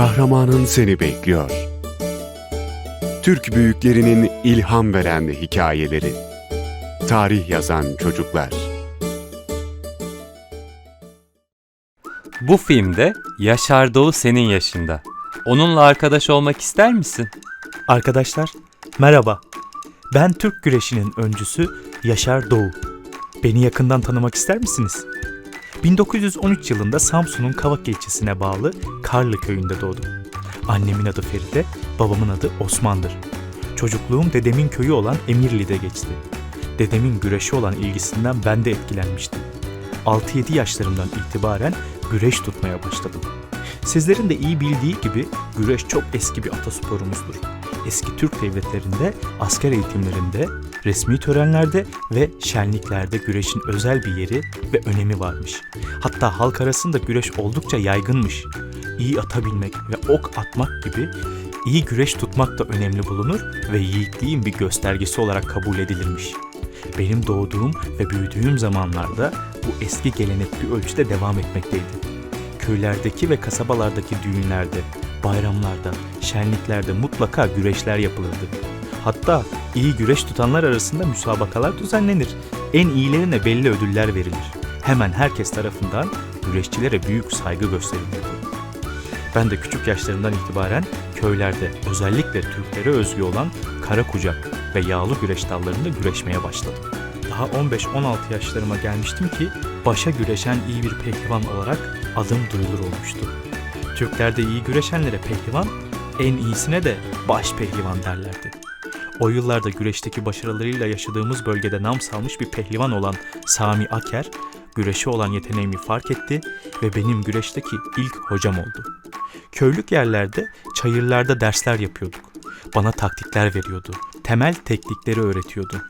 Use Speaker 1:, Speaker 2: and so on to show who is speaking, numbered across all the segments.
Speaker 1: Kahramanın seni bekliyor. Türk büyüklerinin ilham veren hikayeleri. Tarih yazan çocuklar.
Speaker 2: Bu filmde Yaşar Doğu senin yaşında. Onunla arkadaş olmak ister misin?
Speaker 3: Arkadaşlar, merhaba. Ben Türk güreşinin öncüsü Yaşar Doğu. Beni yakından tanımak ister misiniz? 1913 yılında Samsun'un Kavak ilçesine bağlı Karlı köyünde doğdum. Annemin adı Feride, babamın adı Osman'dır. Çocukluğum dedemin köyü olan Emirli'de geçti. Dedemin güreşe olan ilgisinden ben de etkilenmiştim. 6-7 yaşlarımdan itibaren güreş tutmaya başladım. Sizlerin de iyi bildiği gibi güreş çok eski bir atasporumuzdur. Eski Türk devletlerinde, asker eğitimlerinde, resmi törenlerde ve şenliklerde güreşin özel bir yeri ve önemi varmış. Hatta halk arasında güreş oldukça yaygınmış. İyi atabilmek ve ok atmak gibi iyi güreş tutmak da önemli bulunur ve yiğitliğin bir göstergesi olarak kabul edilirmiş. Benim doğduğum ve büyüdüğüm zamanlarda bu eski gelenek bir ölçüde devam etmekteydi köylerdeki ve kasabalardaki düğünlerde, bayramlarda, şenliklerde mutlaka güreşler yapılırdı. Hatta iyi güreş tutanlar arasında müsabakalar düzenlenir. En iyilerine belli ödüller verilir. Hemen herkes tarafından güreşçilere büyük saygı gösterilirdi. Ben de küçük yaşlarımdan itibaren köylerde özellikle Türklere özgü olan kara kucak ve yağlı güreş dallarında güreşmeye başladım. Daha 15-16 yaşlarıma gelmiştim ki başa güreşen iyi bir pehlivan olarak adım duyulur olmuştu. Türklerde iyi güreşenlere pehlivan, en iyisine de baş pehlivan derlerdi. O yıllarda güreşteki başarılarıyla yaşadığımız bölgede nam salmış bir pehlivan olan Sami Aker, güreşe olan yeteneğimi fark etti ve benim güreşteki ilk hocam oldu. Köylük yerlerde, çayırlarda dersler yapıyorduk. Bana taktikler veriyordu. Temel teknikleri öğretiyordu.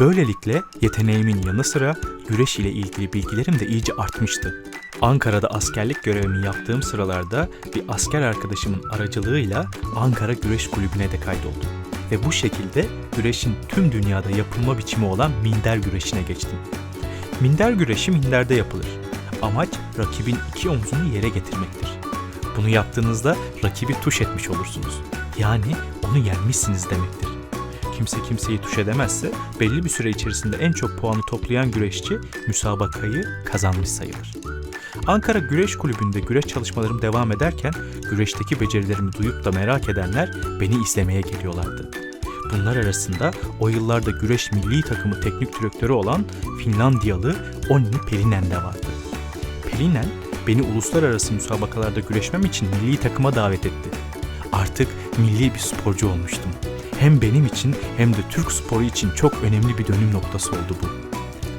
Speaker 3: Böylelikle yeteneğimin yanı sıra güreş ile ilgili bilgilerim de iyice artmıştı. Ankara'da askerlik görevimi yaptığım sıralarda bir asker arkadaşımın aracılığıyla Ankara Güreş Kulübü'ne de kaydoldum. Ve bu şekilde güreşin tüm dünyada yapılma biçimi olan minder güreşine geçtim. Minder güreşi minderde yapılır. Amaç rakibin iki omzunu yere getirmektir. Bunu yaptığınızda rakibi tuş etmiş olursunuz. Yani onu yenmişsiniz demektir. Kimse kimseyi tuş edemezse belli bir süre içerisinde en çok puanı toplayan güreşçi müsabakayı kazanmış sayılır. Ankara Güreş Kulübü'nde güreş çalışmalarım devam ederken güreşteki becerilerimi duyup da merak edenler beni izlemeye geliyorlardı. Bunlar arasında o yıllarda güreş milli takımı teknik direktörü olan Finlandiyalı Onni Pelinen de vardı. Pelinen beni uluslararası müsabakalarda güreşmem için milli takıma davet etti. Artık milli bir sporcu olmuştum. Hem benim için hem de Türk sporu için çok önemli bir dönüm noktası oldu bu.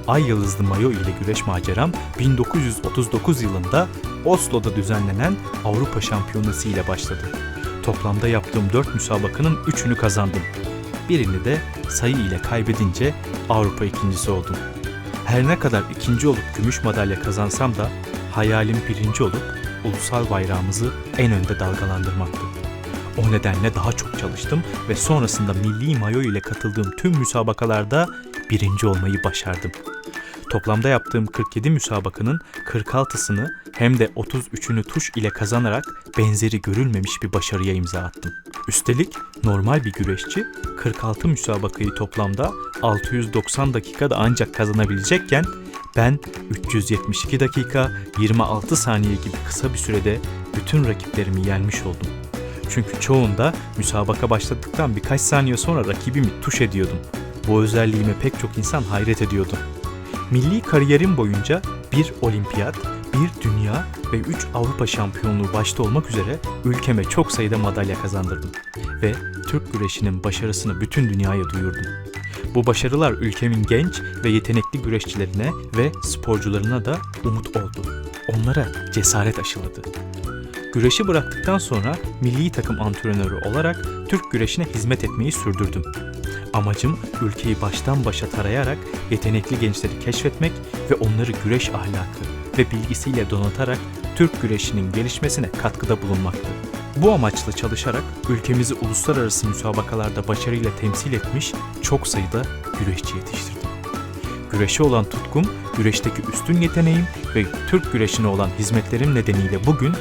Speaker 3: Ay Yıldızlı Mayo ile güreş maceram 1939 yılında Oslo'da düzenlenen Avrupa Şampiyonası ile başladı. Toplamda yaptığım 4 müsabakanın 3'ünü kazandım. Birini de sayı ile kaybedince Avrupa ikincisi oldum. Her ne kadar ikinci olup gümüş madalya kazansam da hayalim birinci olup ulusal bayrağımızı en önde dalgalandırmaktı. O nedenle daha çok çalıştım ve sonrasında milli mayo ile katıldığım tüm müsabakalarda birinci olmayı başardım. Toplamda yaptığım 47 müsabakanın 46'sını hem de 33'ünü tuş ile kazanarak benzeri görülmemiş bir başarıya imza attım. Üstelik normal bir güreşçi 46 müsabakayı toplamda 690 dakikada ancak kazanabilecekken ben 372 dakika 26 saniye gibi kısa bir sürede bütün rakiplerimi yenmiş oldum. Çünkü çoğunda müsabaka başladıktan birkaç saniye sonra rakibimi tuş ediyordum. Bu özelliğime pek çok insan hayret ediyordu. Milli kariyerim boyunca bir olimpiyat, bir dünya ve üç Avrupa şampiyonluğu başta olmak üzere ülkeme çok sayıda madalya kazandırdım. Ve Türk güreşinin başarısını bütün dünyaya duyurdum. Bu başarılar ülkemin genç ve yetenekli güreşçilerine ve sporcularına da umut oldu. Onlara cesaret aşıladı. Güreşi bıraktıktan sonra milli takım antrenörü olarak Türk güreşine hizmet etmeyi sürdürdüm. Amacım ülkeyi baştan başa tarayarak yetenekli gençleri keşfetmek ve onları güreş ahlakı ve bilgisiyle donatarak Türk güreşinin gelişmesine katkıda bulunmaktı. Bu amaçla çalışarak ülkemizi uluslararası müsabakalarda başarıyla temsil etmiş çok sayıda güreşçi yetiştirdim. Güreşe olan tutkum, güreşteki üstün yeteneğim ve Türk güreşine olan hizmetlerim nedeniyle bugün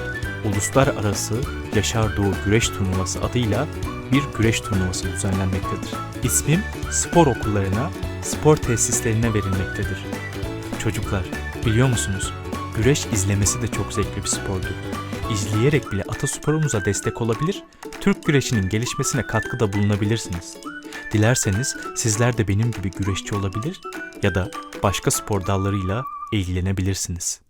Speaker 3: Uluslararası Yaşar Doğu Güreş Turnuvası adıyla bir güreş turnuvası düzenlenmektedir. İsmim spor okullarına, spor tesislerine verilmektedir. Çocuklar, biliyor musunuz? Güreş izlemesi de çok zevkli bir spordur. İzleyerek bile atasporumuza destek olabilir, Türk güreşinin gelişmesine katkıda bulunabilirsiniz. Dilerseniz sizler de benim gibi güreşçi olabilir ya da başka spor dallarıyla ilgilenebilirsiniz.